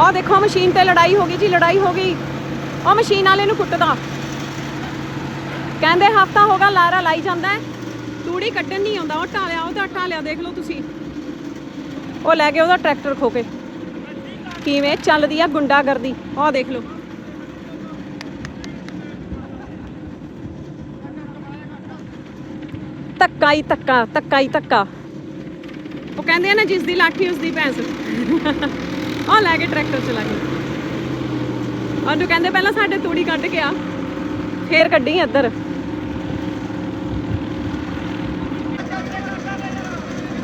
ਆਹ ਦੇਖੋ ਮਸ਼ੀਨ ਤੇ ਲੜਾਈ ਹੋ ਗਈ ਜੀ, ਲੜਾਈ ਹੋ ਗਈ। ਉਹ ਮਸ਼ੀਨ ਵਾਲੇ ਨੂੰ ਕੁੱਟਦਾ। ਕਹਿੰਦੇ ਹਫਤਾ ਹੋ ਲਾਰਾ ਲਾਈ ਜਾਂਦਾ ਤੂੜੀ ਕੱਢਣ ਨਹੀਂ ਆਉਂਦਾ, ਉਹ ਢਾਲਿਆ, ਉਹਦਾ ਢਾਲਿਆ ਦੇਖ ਲਓ ਤੁਸੀਂ। ਉਹ ਲੈ ਕੇ ਉਹਦਾ ਟਰੈਕਟਰ ਖੋ ਕੇ। ਕਿਵੇਂ ਚੱਲਦੀ ਆ ਗੁੰਡਾਗਰਦੀ, ਆਹ ਦੇਖ ਲਓ। ਧੱਕਾ ਹੀ ਧੱਕਾ ਧੱਕਾ ਹੀ ਧੱਕਾ। ਉਹ ਕਹਿੰਦੇ ਆ ਨਾ, ਜਿਸ ਦੀ ਲਾਠੀ, ਉਸ ਦੀ ਭੈਂਸ। ਉਹ ਲੈ ਕੇ ਟਰੈਕਟਰ ਚਲਾ ਗਏ ਉਹਨੂੰ ਕਹਿੰਦੇ ਪਹਿਲਾਂ ਸਾਡੇ ਤੂੜੀ ਕੱਢ ਕੇ ਆ, ਫੇਰ ਕੱਢੀ ਇੱਧਰ।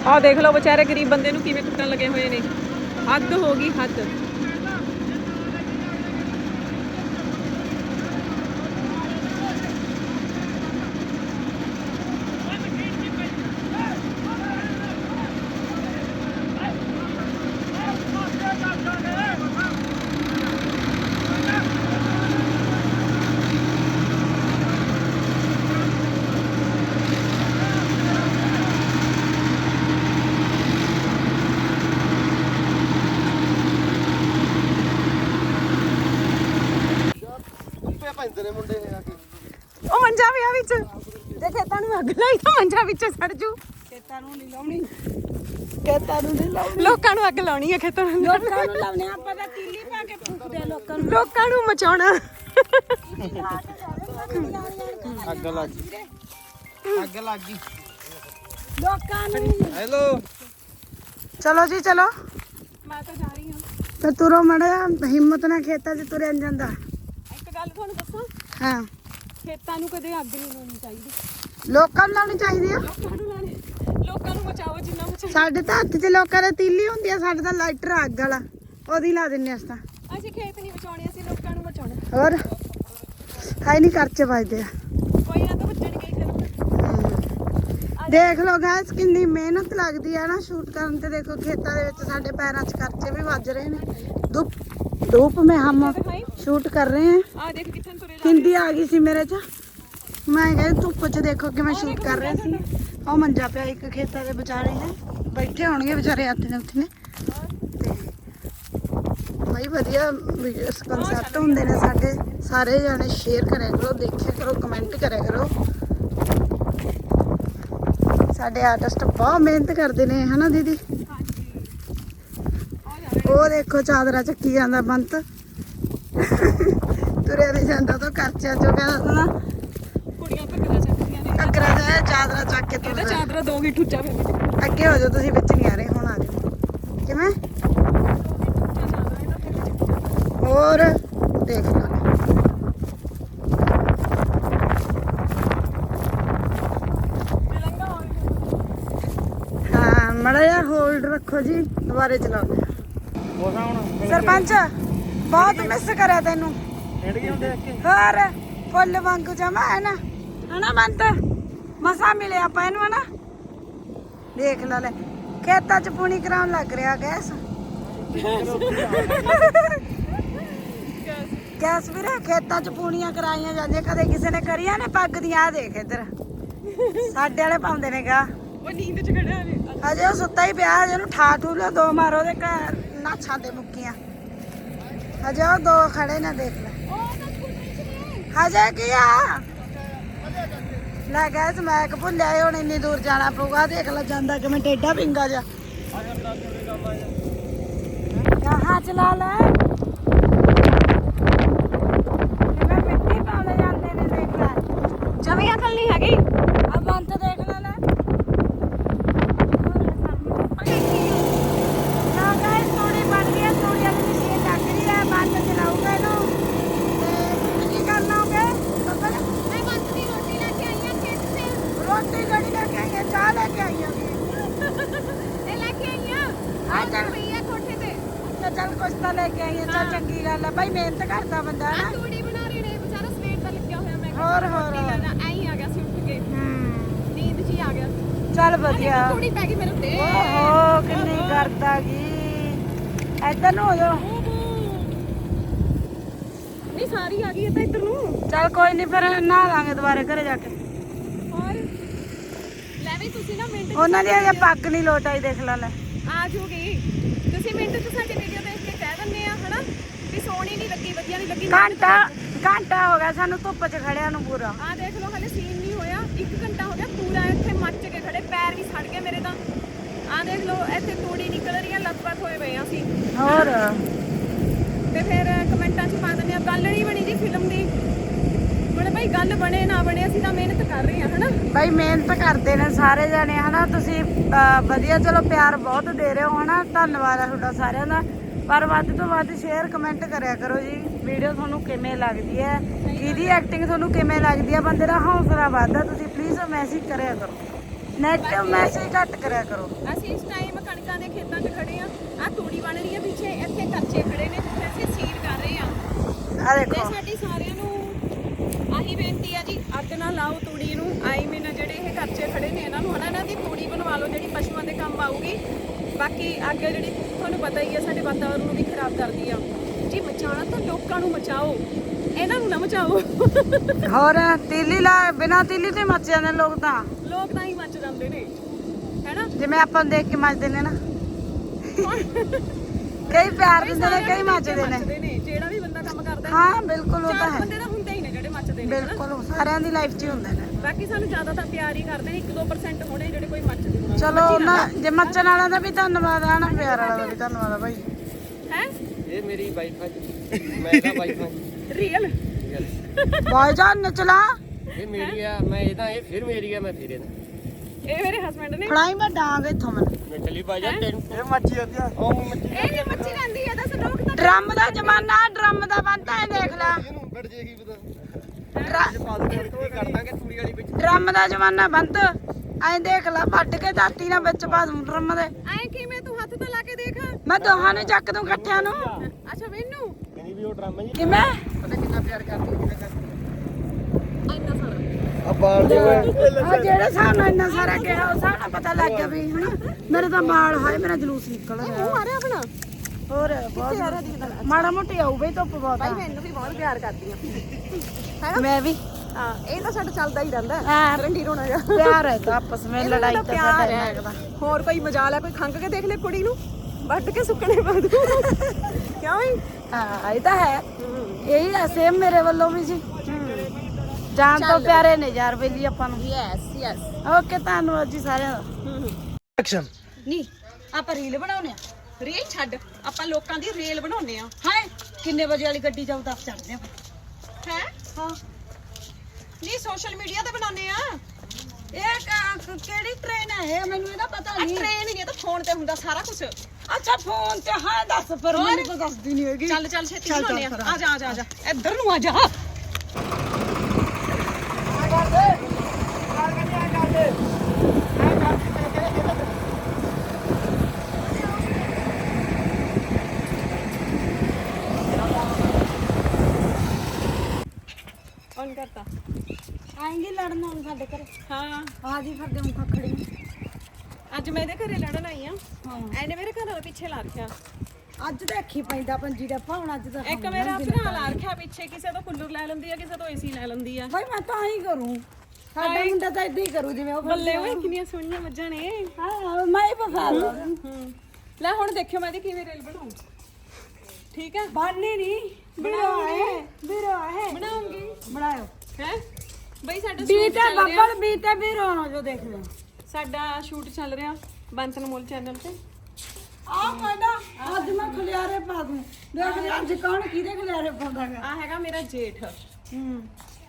ਆਹ ਦੇਖ ਲਓ ਵਿਚਾਰੇ ਗਰੀਬ ਬੰਦੇ ਨੂੰ ਕਿਵੇਂ ਕੁੱਟਣ ਲੱਗੇ ਹੋਏ ਨੇ। ਹੱਦ ਹੋ ਗਈ, ਹੱਦ ਉੱਪੇ ਪੈਂਦੇ ਨੇ ਮੁੰਡੇ ਇਹ ਆ ਕੇ ਉਹ ਮੰਜਾ ਵੀ ਆ ਵਿੱਚ। ਜੇ ਖੇਤਾਂ ਨੂੰ ਅੱਗ ਲਾਈ ਤਾਂ ਮੰਜਾ ਵਿੱਚ ਸੜ ਜੂ। ਖੇਤਾਂ ਨੂੰ ਨਹੀਂ ਲਾਉਣੀ। ਖੇਤਾਂ ਨੂੰ ਨਹੀਂ ਲਾਉਣੀ। ਲੋਕਾਂ ਨੂੰ ਅੱਗ ਲਾਉਣੀ ਹੈ ਖੇਤਾਂ ਨੂੰ। ਲੋਕਾਂ ਨੂੰ ਲਾਉਣੇ ਆਪਾਂ ਤਾਂ ਤੀਲੀ ਪਾ ਕੇ ਫੂਕਦੇ ਆ ਲੋਕਾਂ ਨੂੰ। ਲੋਕਾਂ ਨੂੰ ਮਚਾਉਣਾ। ਅੱਗ ਲੱਗ ਗਈ। ਅੱਗ ਲੱਗ ਗਈ। ਲੋਕਾਂ ਨੂੰ। ਹੈਲੋ। ਚਲੋ ਜੀ ਚਲੋ। ਮੈਂ ਤਾਂ ਜਾ ਰਹੀ ਹਾਂ। ਤੇ ਤੁਰੋ ਮੜਿਆ ਹਿੰਮਤ ਨਾਲ ਖੇਤਾਂ 'ਚ ਤੁਰਿਆ ਜਾਂਦਾ। ਇੱਕ ਗੱਲ ਤੁਹਾਨੂੰ ਦੱਸਾਂ? ਹਾਂ। ਖੇਤਾਂ ਨੂੰ ਕਦੇ ਅੱਗ ਨਹੀਂ ਲਾਉਣੀ ਚਾਹੀਦੀ। ਲੋਕਾਂ ਨੂੰ ਲਾਉਣੀ ਚਾਹੀਦੀ ਆ। ਲੋਕਾਂ ਨੂੰ ਲਾਣੇ ਲੋਕਾਂ ਨੂੰ ਬਚਾਓ ਜਿੰਨਾ ਬਚਾ ਸਾਡੇ ਤਾਂ ਹੱਥ 'ਚ ਲੋਕਾਂ ਦੇ ਤੀਲੀ ਹੁੰਦੀ ਆ ਸਾਡੇ ਤਾਂ ਲਾਈਟਰ ਅੱਗ ਵਾਲਾ। ਉਹਦੀ ਲਾ ਦਿੰਨੇ ਅਸ ਤਾਂ। ਅਸੀਂ ਖੇਤ ਨਹੀਂ ਬਚਾਉਣੇ ਅਸੀਂ ਲੋਕਾਂ ਨੂੰ ਬਚਾਉਣਾ। ਹੋਰ? ਹਾਈ ਨਹੀਂ ਖਰਚੇ ਵੱਜਦੇ ਆ। ਕੋਈ ਨਾ ਤਾਂ ਬਚਣਗੇ ਹੀ ਫਿਰ ਦੇਖ ਲਓ ਗਾਇਸ ਕਿੰਨੀ ਮਿਹਨਤ ਲੱਗਦੀ ਆ ਨਾ ਸ਼ੂਟ ਕਰਨ ਤੇ ਦੇਖੋ ਖੇਤਾਂ ਦੇ ਵਿੱਚ ਸਾਡੇ ਪੈਰਾਂ 'ਚ ਖਰਚੇ ਵੀ ਵੱਜ ਰਹੇ ਨੇ। ਧੁੱਪ ਧੂਪ में हम शूट कर रहे हैं ਆ ਦੇਖ ਕਿੱਥੇ ਨੂੰ ਤੁਰੇ ਜਾ ਹਿੰਦੀ ਆ ਗਈ ਸੀ ਮੇਰੇ 'ਚ ਮੈਂ ਕਹਿੰਦੀ ਧੁੱਪ 'ਚ ਦੇਖੋ ਕਿਵੇਂ ਸ਼ੂਟ ਕਰ ਰਹੇ ਸੀ ਉਹ ਮੰਜਾ ਪਿਆ ਇੱਕ ਖੇਤਾਂ ਦੇ ਵਿਚਾਲੇ ਹੈ ਬੈਠੇ ਹੋਣਗੇ ਵਿਚਾਰੇ ਹੱਥ ਨੇ ਉੱਥੇ ਨੇ ਤੇ ਭਾਈ ਵਧੀਆ ਕਨਸੈਪਟ ਹੁੰਦੇ ਨੇ ਸਾਡੇ ਸਾਰੇ ਜਾਣੇ ਸ਼ੇਅਰ ਕਰਿਆ ਕਰੋ ਦੇਖਿਆ ਕਰੋ ਕਮੈਂਟ ਕਰਿਆ ਕਰੋ ਸਾਡੇ ਆਰਟਿਸਟ ਬਹੁਤ ਮਿਹਨਤ ਕਰਦੇ ਨੇ ਹਨਾ ਦੀਦੀ ਉਹ ਦੇਖੋ ਚਾਦਰਾ ਚੱਕੀ ਜਾਂਦਾ ਬੰਤ। ਤੁਰਿਆ ਨਹੀਂ ਜਾਂਦਾ ਤਾਂ ਕਰਚਾ ਚੋ ਕਹਿੰਦਾ ਨਾ। ਕੁੜੀਆਂ ਚੱਕਦੀਆਂ ਨੇ। ਜਾ ਚਾਦਰਾ ਚੱਕ ਕੇ ਤੁਰਦਾ। ਚਾਦਰਾ ਦੋਗੇ ਠੁੱਚਾ ਫਿਰ ਅੱਗੇ ਹੋ ਜਾਓ ਤੁਸੀਂ ਵਿੱਚ ਨਹੀਂ ਆ ਰਹੇ ਹੁਣ ਆ ਜਾਓ। ਕਿਵੇਂ? ਹੋਰ ਦੇਖ ਲਓ। ਹਾਂ ਮੜਾ ਜਿਹਾ ਹੋਲਡ ਰੱਖੋ ਜੀ ਦੁਬਾਰੇ ਚਲਾਓ। ਹੁਣ ਸਰਪੰਚ ਬਹੁਤ ਮਿਸ ਕਰਿਆ ਤੈਨੂੰ। ਖੇਡ ਗਏ ਹੁੰਦੇ ਅੱਗੇ ਹੋਰ ਫੁੱਲ ਵਾਂਗੂ ਜਮਾ ਹੈ ਨਾ। ਹਨਾ ਮੰਤ ਮਸਾ ਮਿਲਿਆ ਆਪਾਂ ਇਹਨੂੰ ਹਨਾ? ਦੇਖ ਲੈ ਲੈ ਖੇਤਾਂ 'ਚ ਪੂਣੀ ਕਰਾਉਣ ਲੱਗ ਰਿਹਾ ਗੈਸ। ਗੈਸ ਵੀਰੇ ਖੇਤਾਂ 'ਚ ਪੂਣੀਆਂ ਕਰਾਈਆਂ ਜਾਂਦੀਆਂ ਕਦੇ ਕਿਸੇ ਨੇ ਕਰੀਆਂ ਨੇ ਪੱਗ ਦੀਆਂ ਆ ਦੇਖ ਇੱਧਰ। ਸਾਡੇ ਵਾਲੇ ਪਾਉਂਦੇ ਨੇ ਗਾ ਉਹ ਨੀਂਦ ਚ ਖੜਿਆ ਨੇ ਹਜੇ ਉਹ ਸੁੱਤਾ ਹੀ ਪਿਆ ਹਜੇ ਉਹਨੂੰ ਠਾ ਠੂ ਲਿਓ ਦੋ ਮਾਰੋ ਉਹਦੇ ਘਰ। ਨਾਛਾਂ ਤੇ ਮੁੱਕੀਆਂ। ਹਜੇ ਉਹ ਦੋ ਖੜੇ ਨੇ ਦੇਖ ਲੈ। ਹਜੇ ਕੀ ਆ? ਲੈ ਗੈਸ ਮੈਂ ਕਿ ਭੁੱਲਿਆ ਈ, ਹੁਣ ਇੰਨੀ ਦੂਰ ਜਾਣਾ ਪਊਗਾ। ਦੇਖ ਲੈ ਜਾਂਦਾ ਕਿਵੇਂ ਟੇਡਾ ਪਿੰਗਾ ਜਾ ਕਹਾਂ ਚਲਾ ਲੈ ਕਿਵੇਂ ਮਿੱਟੀ ਪਾਉਣੇ ਜਾਂਦੇ ਨੇ ਦੇਖ ਲੈ। ਜਮੀ ਹੈਗੀ ਆ ਬੰਤ ਦੇਖ ਲੈ ਲੈ ਨਾ ਗਾਇਸ ਥੋੜੀ ਬਣ ਗਈ ਹੈ ਥੋੜੀ ਵਾਲੀ ਮਸ਼ੀਨ ਲੱਗ ਰਹੀ ਹੈ ਬੰਤ ਚਲਾਊਗਾ ਇਹਨੂੰ ਤੇ ਕੀ ਕਰਨਾ ਹੋਗੇ ਪਤਾ ਨਹੀਂ ਮੈਂ ਬੰਦ ਦੀ ਰੋਟੀ ਲੈ ਕੇ ਆਈ ਆ ਖੇਤ ਸੇ ਰੋਟੀ ਗੜੀ ਲੈ ਕੇ ਆਈਏ ਚਾਹ ਲੈ ਕੇ ਆਈਏ ਤੇ ਲੈ ਕੇ ਆਈ ਆ ਆ ਚੱਲ ਪਈ ਆ ਕੋਠੇ ਤੇ ਅੱਛਾ ਚੱਲ ਕੁਛ ਤਾਂ ਲੈ ਕੇ ਆਈਏ ਚੱਲ ਚੰਗੀ ਗੱਲ ਹੈ ਭਾਈ ਮਿਹਨਤ ਕਰਦਾ ਬੰਦਾ ਨਾ। ਤੂੜੀ ਬਣਾ ਰਹੇ ਨੇ ਵਿਚਾਰਾ ਸਵੇਰ ਦਾ ਲੱਗਿਆ ਹੋਇਆ ਮੈਂ ਹੋਰ ਹੋਰ ਐਂ ਹੀ ਆ ਗਿਆ ਸੀ ਉੱਠ ਕੇ। ਹੂੰ। ਨੀਂਦ ਹੀ ਆ ਗਿਆ। ਚੱਲ ਵਧੀਆ। ਤੂੜੀ ਪੈ ਗਈ ਮੇਰੇ ਉੱਤੇ। ਓਹੋ ਕਿੰਨੀ ਕਰਦਾ ਗਈ ਇੱਧਰ ਨੂੰ ਹੋ ਜਾ। ਨਹੀਂ ਸਾਰੀ ਆ ਗਈ ਇਹ ਤਾਂ ਇੱਧਰ ਨੂੰ। ਚੱਲ ਕੋਈ ਨਹੀਂ ਫਿਰ ਨਹਾ ਲਾਂਗੇ ਦੁਬਾਰੇ ਘਰੇ ਜਾ ਕੇ। ਔਰ ਲੈ ਵੀ ਤੁਸੀਂ ਨਾ ਮਿੰਟ 'ਚ ਉਹਨਾਂ ਦੀ ਅਜੇ ਪੱਗ ਨਹੀਂ ਲੋਟ ਆਈ ਦੇਖ ਲੈ ਲੈ। ਆ ਜੂਗੀ। ਤੁਸੀਂ ਮਿੰਟ 'ਚ ਸਾਡੀ ਵੀਡੀਓ ਦੇਖ ਕੇ ਕਹਿ ਦਿੰਦੇ ਆ ਹਨਾ ਵੀ ਸੋਹਣੀ ਨਹੀਂ ਲੱਗੀ ਵਧੀਆ ਨਹੀਂ ਲੱਗੀ ਘੰਟਾ ਘੰਟਾ ਹੋ ਗਿਆ ਸਾਨੂੰ ਧੁੱਪ 'ਚ ਖੜਿਆ ਨੂੰ ਪੂਰਾ। ਆ ਦੇਖ ਲਓ ਹਲੇ ਸੀਨ ਨਹੀਂ ਹੋਇਆ। 1 ਘੰਟਾ ਹੋ ਗਿਆ ਪੂਰਾ ਇੱਥੇ ਮੱਚ ਕੇ ਖੜੇ ਪੈਰ ਵੀ ਸੜ ਗਏ ਮੇਰੇ ਤਾਂ। ਆ ਦੇਖ ਲਓ ਇੱਥੇ ਤੂੜੀ ਨਿਕਲ ਰਹੀ ਆ ਲੱਤ ਹੋਏ ਪਏ ਆ ਅਸੀਂ। ਹੋਰ? ਤੇ ਫਿਰ ਕਮੈਂਟਾਂ 'ਚ ਪਾ ਦਿੰਦੇ ਆ ਗੱਲ ਨਹੀਂ ਬਣੀ ਜੀ ਫਿਲਮ ਦੀ। ਹੁਣ ਭਾਈ ਗੱਲ ਬਣੇ ਨਾ ਬਣੇ ਅਸੀਂ ਤਾਂ ਮਿਹਨਤ ਕਰ ਰਹੇ ਆ ਹਨਾ? ਮਿਹਨਤ ਕਰਦੇ ਨੇ ਸਾਰੇ ਜਣੇ ਹਨਾ? ਤੁਸੀਂ ਵਧੀਆ ਚਲੋ ਪਿਆਰ ਬਹੁਤ ਦੇ ਰਹੇ ਹੋ ਹਨਾ? ਧੰਨਵਾਦ ਆ ਤੁਹਾਡਾ ਸਾਰਿਆਂ ਦਾ। ਪਰ ਵੱਧ ਤੋਂ ਵੱਧ ਸ਼ੇਅਰ ਕਮੈਂਟ ਕਰਿਆ ਕਰੋ ਜੀ। ਵੀਡੀਓ ਤੁਹਾਨੂੰ ਕਿਵੇਂ ਲੱਗਦੀ ਹੈ? ਕਿਹਦੀ ਐਕਟਿੰਗ ਤੁਹਾਨੂੰ ਕਿਵੇਂ ਲੱਗਦੀ ਹੈ? ਬੰਦੇ ਦਾ ਹੌਸਲਾ ਵੱਧਦਾ ਤੁਸੀਂ ਪਲੀਜ਼ ਮੈਸੇਜ ਕਰਿਆ ਕਰੋ। ਨੈਗੇਟਿਵ ਮੈਸੇਜ ਘੱਟ ਕਰਿਆ ਕਰੋ। ਅਸੀਂ ਇਸ ਟਾਈਮ ਕਣਕਾਂ ਦੇ ਖੇਤਾਂ 'ਚ ਖੜੇ ਆ ਆ ਤੂੜੀ ਬਣ ਰਹੀ ਆ ਪਿੱਛੇ ਇੱਥੇ ਕੱਚੇ ਖੜੇ ਨੇ ਜਿੱਥੇ ਅਸੀਂ ਸੀਲ ਕਰ ਰਹੇ ਆ ਆ ਦੇਖੋ। ਸਾਡੀ ਸਾਰਿਆਂ ਨੂੰ ਆਹੀ ਬੇਨਤੀ ਆ ਜੀ ਅੱਗ ਨਾ ਲਾਓ ਤੂੜੀ ਨੂੰ। ਆਈ ਮੀਨ ਜਿਹੜੇ ਇਹ ਕੱਚੇ ਖੜੇ ਨੇ ਇਹਨਾਂ ਨੂੰ ਹਨਾ ਇਹਨਾਂ ਦੀ ਤੂੜੀ ਬਣਵਾ ਲਓ ਜਿਹੜੀ ਪਸ਼ੂਆਂ ਦੇ ਕੰਮ ਆਊਗੀ। ਬਾਕੀ ਅੱਗ ਜਿਹੜੀ ਤੁਹਾਨੂੰ ਪਤਾ ਹੀ ਆ ਸਾਡੇ ਵਾਤਾਵਰਨ ਨੂੰ ਵੀ ਖਰਾਬ ਕਰਦੀ ਆ। ਜੀ ਬਚਾਉਣਾ ਤਾਂ ਲੋਕਾਂ ਨੂੰ ਬਚਾਓ ਇਹਨਾਂ ਨੂੰ ਨਾ ਬਚਾਓ ਹੋਰ ਤੀਲੀ ਲਾ ਬਿਨਾ ਤੀਲੀ ਤੇ ਮੱਚ ਜਾਂਦੇ ਨੇ ਲੋਕ ਤਾਂ। ਲੋਕ ਤਾਂ ਹੀ ਮੱਚ ਜਾਂਦੇ ਨੇ ਹੈਨਾ? ਜਿਵੇਂ ਆਪਾਂ ਨੂੰ ਦੇਖ ਕੇ ਮੱਚਦੇ ਨੇ ਨਾ। ਕਈ ਪਿਆਰ ਦਿੰਦੇ ਨੇ ਕਈ ਮੱਚਦੇ ਨੇ। ਜਿਹੜਾ ਵੀ ਬੰਦਾ ਕੰਮ ਕਰਦਾ ਹੈ। ਬਿਲਕੁਲ ਉਹ ਤਾਂ ਹੈ। ਬੰਦੇ ਤਾਂ ਹੁੰਦੇ ਹੀ ਨੇ ਜਿਹੜੇ ਮੱਚਦੇ ਨੇ ਬਿਲਕੁਲ ਸਾਰਿਆਂ ਦੀ ਲਾਈਫ 'ਚ ਹੀ ਹੁੰਦੇ ਨੇ। ਬਾਕੀ ਸਾਨੂੰ ਜ਼ਿਆਦਾ ਤਾਂ ਪਿਆਰ ਹੀ ਕਰਦੇ ਨੇ 1-2% ਹੋਣੇ ਜਿਹੜੇ ਕੋਈ ਮੱਚਦੇ ਹੋਣ ਚਲੋ ਉਹਨਾਂ ਜੇ ਮੱਚਣ ਵਾਲਿਆਂ ਦਾ ਵੀ ਧੰਨਵਾਦ ਆ ਨਾ ਪਿਆਰ ਵਾਲਿਆਂ ਦਾ ਵੀ ਧੰਨਵਾਦ ਆ ਭਾਈ। ਹੈ? ਇਹ ਮੇਰੀ ਵਾਈਫ ਆ ਜੀ। ਮੈਂ ਇਹਦਾ ਵਾਈਫ ਆ। ਰੀਅਲ ਭਾਈਜਾਨ ਨਚਲਾ। ਇਹ ਮੇਰੀ ਆ ਮੈਂ ਇਹਦਾ ਇਹ ਫਿਰ ਮੇਰੀ ਆ ਮੈਂ ਫਿਰ ਇਹਦਾ। ਇਹ ਮੇਰੇ ਹਸਬੰਡ ਨੇ। ਫੜਾਈ ਮੈਂ ਡਾਂਗ ਇੱਥੋਂ ਮੈਂ ਚਲੀ ਬਾਜਾ ਤੈਨੂੰ ਇਹ ਮੱਛੀ ਜਾਂਦੀ ਆ। ਉਹ ਮੱਛੀ ਇਹ ਨਹੀਂ ਮੱਛੀ ਲੈਂਦੀ ਹੈ ਦੱਸ ਲੋਕ ਤਾਂ ਡਰਮ ਦਾ ਜ਼ਮਾਨਾ ਡਰਮ ਦਾ ਬੰਦਾ ਹੈ ਦੇਖ ਲੈ। ਇਹਨੂੰ ਵੱਢ ਜੇਗੀ ਪਤਾ। ਡਰਮ ਦਾ ਜ਼ਮਾਨਾ ਬੰਦ। ਐਂ ਦੇਖ ਲੈ ਵੱਢ ਕੇ ਦਾਤੀ ਨਾਲ ਵਿੱਚ ਪਾ ਦੂੰ ਡਰਮ ਦੇ। ਐ ਕਿਵੇਂ ਤੂੰ ਹੱਥ ਤਾਂ ਲਾ ਕੇ ਦੇਖ? ਮੈਂ ਦੋਹਾਂ ਨੂੰ ਚੱਕ ਦੂੰ ਇਕੱਠਿਆਂ ਨੂੰ। ਅੱਛਾ ਮੈਨੂੰ? ਕਹਿੰਦੀ ਵੀ ਉਹ ਡਰਾਮਾ ਜੀ ਕਿਵੇਂ? ਪਤਾ ਕਿੰਨਾ ਪਿਆਰ ਕਰਦੀ ਕਿੰਨਾ ਕਰਦੀ ਇੰਨਾ ਸਾਰਾ। ਆ ਬਾਲ ਦੇ ਆ ਜਿਹੜੇ ਸਾਨੂੰ ਇੰਨਾ ਸਾਰਾ ਕਿਹਾ ਉਹ ਸਾਰਾ ਪਤਾ ਲੱਗ ਗਿਆ ਵੀ ਹਨਾ? ਮੇਰੇ ਤਾਂ ਬਾਲ ਹਾਏ ਮੇਰਾ ਜਲੂਸ ਨਿਕਲ ਮੂੰਹ ਰਿਹਾ ਮਾਰਿਆ ਆਪਣਾ? ਮਾੜਾ ਮੋਟੀ ਆਊ ਬਈ ਧੁੱਪ ਬਹੁਤ ਭਾਈ ਆ ਮੈਨੂੰ ਵੀ ਬਹੁਤ ਪਿਆਰ ਕਰਦੀ ਆ। ਮੈਂ ਵੀ। ਹਾਂ ਇਹ ਤਾਂ ਸਾਡਾ ਚੱਲਦਾ ਹੀ ਰਹਿੰਦਾ ਹਾਂ। ਰੰਡੀ ਰੋਣਾ ਜਾ ਪਿਆਰ ਹੈ ਤਾਂ ਆਪਸ ਵਿੱਚ ਲੜਾਈ ਤਾਂ ਪਿਆਰ ਸਾਡਾ ਹੈ। ਨਹੀਂ ਲੱਗਦਾ ਹੋਰ ਕੋਈ ਮਜਾਲ ਹੈ? ਕੋਈ ਖੰਗ ਕੇ ਦੇਖ ਲੈ ਕੁੜੀ ਨੂੰ? ਵੱਢ ਕੇ ਸੁੱਕਣੇ ਪਾ ਦੂ। ਕਿਉਂ ਵੀ ਹਾਂ ਇਹ ਤਾਂ ਹੈ। ਇਹੀ ਹੈ ਸੇਮ ਮੇਰੇ ਵੱਲੋਂ ਵੀ ਜੀ। ਜਾਨ ਤੋਂ ਪਿਆਰੇ ਨੇ ਯਾਰ ਬੇਲੀ ਆਪਾਂ ਨੂੰ। ਯੈਸ ਯੈਸ ਓਕੇ ਧੰਨਵਾਦ ਜੀ ਸਾਰਿਆਂ ਦਾ। ਐਕਸ਼ਨ ਨਹੀਂ ਆਪਾਂ ਰੀਲ ਬਣਾਉਨੇ ਆ। ਰੀਲ ਛੱਡ ਆਪਾਂ ਲੋਕਾਂ ਦੀ ਰੇਲ ਬਣਾਉਨੇ ਆ ਹਾਏ ਕਿੰਨੇ ਵਜੇ ਵਾਲੀ ਗੱਡੀ ਜਾਊ ਦੱਸ ਚੜਦੇ ਆ ਹੈ? ਹਾਂ। ਨਹੀਂ ਸੋਸ਼ਲ ਮੀਡੀਆ ਤੇ ਬਣਾਉਨੇ ਆ ਇਹ ਕ- ਕਿਹੜੀ ਟ੍ਰੇਨ ਹੈ ਇਹ? ਮੈਨੂੰ ਇਹਦਾ ਪਤਾ ਨਹੀਂ। ਟ੍ਰੇਨ ਨਹੀਂ ਇਹ ਤਾਂ ਫੋਨ ਤੇ ਹੁੰਦਾ ਸਾਰਾ ਕੁਝ ਅੱਛਾ ਫੋਨ ਤੇ? ਹਾਂ ਦੱਸ ਪਰ ਮੈਨੂੰ ਤਾਂ ਦੱਸਦੀ ਨਹੀਂ ਹੈਗੀ। ਚੱਲ ਚੱਲ ਛੇਤੀ ਚੱਲ, ਚੱਲ, ਬਣਾਉਨੇ ਆ ਫਿਰ ਆ ਜਾ ਆ ਜਾ ਆ ਜਾ। ਇੱਧਰ ਨੂੰ ਆ ਜਾ। ਔਨ ਕਰਤਾ। ਆਏਂਗੇ ਲੜਨ ਹੁਣ ਸਾਡੇ ਘਰੇ। ਹਾਂ। ਆ ਜੀ ਫਿਰ ਦੇਉਂ ਖਖੜੀ। ਅੱਜ ਮੈਂ ਇਹਦੇ ਘਰੇ ਲੜਨ ਆਈ ਆ। ਹਾਂ। ਐਨੇ ਮੇਰੇ ਘਰ ਵਾਲਾ ਪਿੱਛੇ ਲਾ ਰੱਖਿਆ। ਅੱਜ ਦੇਖੀ ਪੈਂਦਾ ਪੰਜੀ ਦਾ ਹੁਣ ਅੱਜ ਤਾਂ ਇੱਕ ਮੇਰਾ ਭਰਾ ਲਾ ਰੱਖਿਆ ਪਿੱਛੇ ਕਿਸੇ ਤੋਂ ਕੁੱਲਰ ਲੈ ਲੈਂਦੀ ਆ ਕਿਸੇ ਤੋਂ ਏਸੀ ਲੈ ਲੈਂਦੀ ਆ। ਭਾਈ ਮੈਂ ਤਾਂ ਹੀ ਕਰੂੰ। ਸਾਡਾ ਮੁੰਡਾ ਤਾਂ ਇਦਾਂ ਹੀ ਕਰੂ ਜਿਵੇਂ ਉਹ ਬੱਲੇ ਓਏ ਕਿੰਨੀਆਂ ਸੋਹਣੀਆਂ ਮੱਝਾਂ ਨੇ। ਹਾਂ ਮੈਂ ਹੀ ਬਫਾ ਲਾਂ ਲੈ ਹੁਣ ਦੇਖਿਓ ਮੈਂ ਇਹਦੀ ਕਿਵੇਂ ਰੇਲ ਬਣਾਉਂ ਠੀਕ ਹੈ? ਬਾਨੇ ਨਹੀਂ ਹੈ ਵੀਰੋ ਹੈ। ਬਣਾਉਂਗੀ ਬਣਾਇਓ ਹੈ? ਬਈ ਸਾਡਾ ਤੇ ਚੱਲ ਰਿਹਾ। ਬੱਬਲ ਬੀ ਤੇ ਵੀਰੋ ਨਾ ਜੋ ਦੇਖ ਲਓ। ਸਾਡਾ ਸ਼ੂਟ ਚੱਲ ਰਿਹਾ ਬੰਤਨ ਮੋਲ ਚੈਨਲ ਤੇ। ਆ ਕਹਿੰਦਾ ਅੱਜ ਮੈਂ ਖਲਿਆਰੇ ਪਾ ਦੂੰ। ਦੇਖ ਲੈ ਅੱਜ ਕੌਣ ਕਿਹਦੇ ਖਲਿਆਰੇ ਪਾਉਂਦਾਗਾ? ਆ ਹੈਗਾ ਮੇਰਾ ਜੇਠ। ਹੂੰ।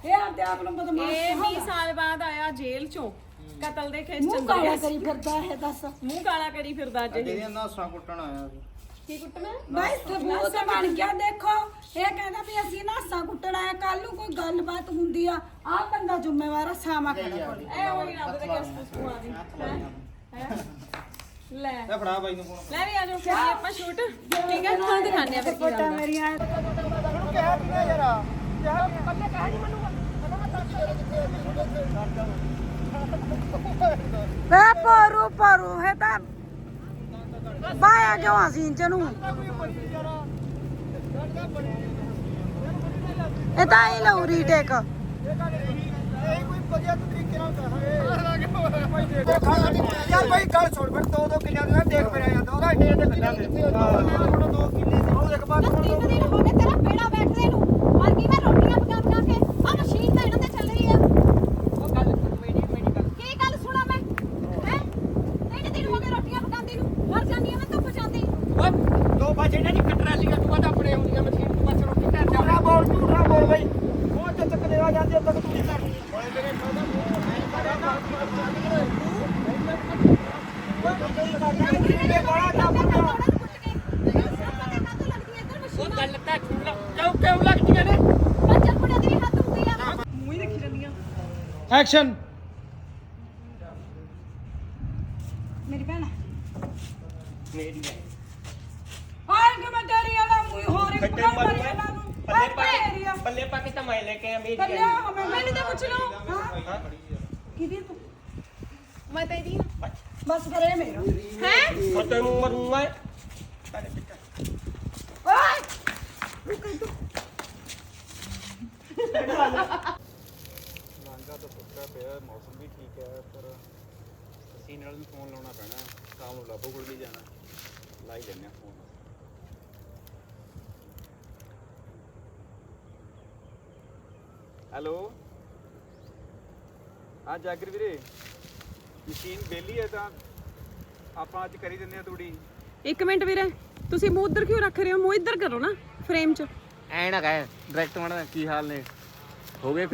ਇਹ ਆਪਦੇ ਆਪ ਨੂੰ ਬਦਮਾਸ਼ ਇਹ 20 ਸਾਲ ਬਾਅਦ ਆਇਆ ਜੇਲ੍ਹ ਚੋਂ। ਕਤਲ ਦੇ ਖੇਚ ਮੂੰਹ ਕਾਲਾ ਕਰੀ ਫਿਰਦਾ ਹੈ ਦੱਸ। ਮੂੰਹ ਕਾਲਾ ਕਰੀ ਫਿਰਦਾ ਅੱਜ ਇਹ। ਤੇਰੀਆਂ ਨਾਸਾਂ ਕੁੱਟਣ ਆਇਆ ਸੀ। ਕੀ ਕੁੱਟਣਾ? ਬਾਈ ਸਬੂਤ ਬਣ ਗਿਆ ਦੇਖੋ। ਇਹ ਕਹਿੰਦਾ ਵੀ ਅਸੀਂ ਨਾਸਾਂ ਕੁੱਟਣਾ ਹੈ ਕੱਲ ਨੂੰ ਕੋਈ ਗੱਲਬਾਤ ਹੁੰਦੀ ਆ। ਆ ਬੰਦਾ ਜ਼ਿੰਮੇਵਾਰ ਆ ਸਾਮਾ ਖੜਾ ਕੋਲ। ਐ ਉਹੀ ਰੱਬ ਦੇ ਕਿਸ ਕੁਸ ਆ ਦੀ। ਹੈ? ਲੈ। ਲੈ ਫੜਾ ਬਾਈ ਨੂੰ ਫੋਨ। ਲੈ ਵੀ ਆ ਜਾਓ ਕਰੀਏ ਆਪਾਂ ਸ਼ੂਟ। ਠੀਕ ਹੈ ਤੁਹਾਨੂੰ ਦਿਖਾਉਂਦੇ ਆ ਫਿਰ ਕੀ ਫੋਟਾ ਹੁੰਦਾ ਮੇਰੀਆਂ ਵੇ ਪਰੂ ਪਰੂ ਹੈ ਤਾਂ ਬਾਇਆ ਕਿਉਂ ਅਸੀਂ ਜਨੂੰ ਇਹ ਤਾਂ ਹੀ ਲਊ ਰੀਟੇਕ ਇਹ ਕੋਈ ਵਧੀਆ ਤਰੀਕੇ ਨਾਲ ਕਹਾਂਗੇ ਯਾਰ ਭਾਈ ਗੱਲ ਸੁਣ ਫਿਰ ਦੋ ਦੋ ਕਿੱਲਿਆਂ ਦਾ ਦੇਖ ਪਿਆ ਜਾਂਦਾ ਉਹਦਾ ਏਡੇ ਏਡੇ ਕਿੱਲਿਆਂ ਦੇ। ਹੁਣ ਦੋ ਕਿੱਲੇ ਦੇ ਉਹ ਇੱਕ ਬਾਤ ਬਸ ਤਿੰਨ ਦਿਨ ਹੋ ਗਏ ਤੇਰਾ ਬੇੜਾ ਬੈਠਦੇ ਨੂੰ। ਮਰ ਗਈ ਮੈਂ ਰੋਟੀਆਂ ਪਕਾ ਪਕਾ ਕੇ ਆ ਮਸ਼ੀਨ ਤਾਂ ਇਹਨਾਂ ਤੇ ਚੱਲ ਰਹੀ ਆ ਉਹ ਗੱਲ ਮੇਰੀ ਮੇਰੀ ਗੱਲ ਕੀ ਗੱਲ ਸੁਣਾ ਮੈਂ ਹੈ ਤਿੰਨ ਦਿਨ ਹੋ ਗਏ ਰੋਟੀਆਂ ਪਕਾਉਂਦੀ ਨੂੰ ਮਰ ਜਾਂਦੀ ਆ ਮੈਂ ਧੁੱਪ ਜਾਂਦੀ ਦੋ ਬਾਜੇ ਇਹਨਾਂ ਦੀ ਕਟਰਾ ਲੀਆਂ ਤੂੰ ਤਾਂ ਆਪਣੇ ਆਉਂਦੀਆਂ ਮਸ਼ੀਨ ਤੂੰ ਬਸ ਰੋਟੀ ਘਰ ਜਾ ਝੂਠਾ ਬੋਲ ਝੂਠਾ ਬੋਲ ਬਈ ਉਹ ਜਦ ਤੱਕ ਦੇਵਾ ਜਾਂਦੇ ਉਦੋਂ ਤੱਕ ਤੂੰ ਨਹੀਂ ਕਰਦੀ ਓਏ ਮੇਰੇ ਉਹ ਗੱਲ ਤਾਂ ਕਿਉਂ ਕਿਉਂ ਲੱਗਦੀਆਂ ਨੇ? ਬੱਚਾ ਕੁੜੀਆਂ ਦੀ ਹੱਥ ਹੁੰਦੀ ਆ ਮੂੰਹ ਹੀ ਰੱਖੀ ਜਾਂਦੀਆਂ। ਐਕਸ਼ਨ ਮੇਰੀ ਭੈਣ। ਮੇਰੀ ਹੈ। ਆਏ ਕਿ ਮੈਂ ਤੇਰੀ ਵਾਲਾ ਮੂੰਹ ਹੋਰ ਇੱਕ ਪਕੜ ਮਾਰੂ। ਇਹਨਾਂ ਨੂੰ। ਪੱਲੇ ਪਾ ਤੇਰੀ ਪੱਲੇ ਪਾ ਕੇ ਤਾਂ ਮੈਂ ਲੈ ਕੇ ਆ ਮੇਰੀ ਹੋ। ਮੈਂ ਮੈਨੂੰ ਤਾਂ ਪੁੱਛ ਲਓ। ਹਾਂ। ਕਿਹਦੀ ਤੂੰ? ਮੈਂ ਤਾਂ ਇਹਦੀ ਬਸ ਕਰੇ ਮੇਰਾ। ਹੈ ਫਟੇ ਨੂੰ ਮਰੂੰਗਾ ਓਏ ਲਾਂਗਾ ਤਾਂ ਸੁੱਕਾ ਪਿਆ, ਮੌਸਮ ਵੀ ਠੀਕ ਹੈ, ਪਰ ਅਸੀਂ ਨਾਲ ਵੀ ਫੋਨ ਲਾਉਣਾ ਪੈਣਾ ਸ਼ਾਮ ਨੂੰ ਲਾਬੋ ਕੋਲ ਵੀ ਜਾਣਾ। ਲਾਈ ਲੈਣੇ ਫੋਨ ਹੈਲੋ? ਹਾਂ, ਜਾਗਰ ਵੀਰੇ। ਮਸ਼ੀਨ ਬੇਲੀ ਹੈ ਤਾਂ ਆਪਾਂ ਅੱਜ ਕਰੀ ਦਿੰਦੇ ਆ ਤੂੜੀ। ਇੱਕ ਮਿੰਟ ਵੀਰੇ, ਤੁਸੀਂ ਮੂੰਹ ਉੱਧਰ ਕਿਉਂ ਰੱਖ ਰਹੇ ਹੋ? ਮੂੰਹ ਇੱਧਰ ਕਰੋ ਨਾ। ਫਰੇਮ 'ਚ। ਐ ਨਾ ਕਹੇ ਡਾਇਰੈਕਟ ਮਣ ਕੀ ਹਾਲ ਨੇ। ਹੋ ਗਏ